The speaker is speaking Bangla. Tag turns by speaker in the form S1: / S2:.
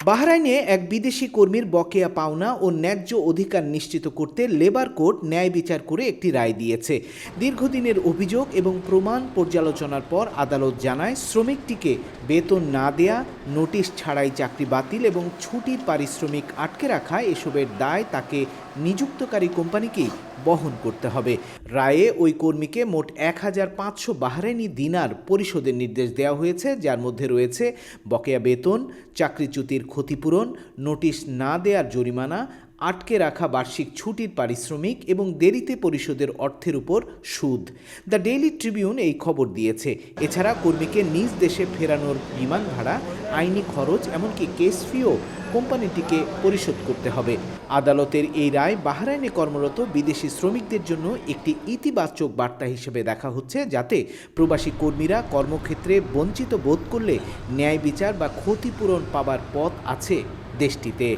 S1: বাহরাইনে এক বিদেশি কর্মীর বকেয়া পাওনা ও ন্যায্য অধিকার নিশ্চিত করতে লেবার কোর্ট ন্যায় বিচার করে একটি রায় দিয়েছে। দীর্ঘদিনের অভিযোগ এবং প্রমাণ পর্যালোচনার পর আদালত জানায় শ্রমিকটিকে বেতন না দেয়া নোটিশ ছাড়াই চাকরি বাতিল এবং ছুটির পারিশ্রমিক আটকে রাখা, এসবের দায় তাকে নিযুক্তকারী কোম্পানিকেই বহন করতে হবে। রায়ে ওই কর্মীকে মোট এক হাজার পাঁচশো বাহারেনি দিনার পরিশোধের নির্দেশ দেওয়া হয়েছে, যার মধ্যে রয়েছে বকেয়া বেতন, চাকরিচ্যুতির ক্ষতিপূরণ, নোটিশ না দেওয়ার জরিমানা আটকে রাখা বার্ষিক ছুটির পারিশ্রমিক এবং দেরিতে পরিশোধের অর্থের উপর সুদ। দ্য ডেইলি ট্রিবিউন এই খবর দিয়েছে। এছাড়া কর্মীকে নিজ দেশে ফেরানোর বিমান ভাড়া, আইনি খরচ, এমনকি কেস ফিও কোম্পানিটিকে পরিশোধ করতে হবে। আদালতের এই রায় বাহরাইনে কর্মরত বিদেশি শ্রমিকদের জন্য একটি ইতিবাচক বার্তা হিসেবে দেখা হচ্ছে, যাতে প্রবাসী কর্মীরা কর্মক্ষেত্রে বঞ্চিত বোধ করলে ন্যায় বিচার বা ক্ষতিপূরণ পাবার পথ আছে দেশটিতে।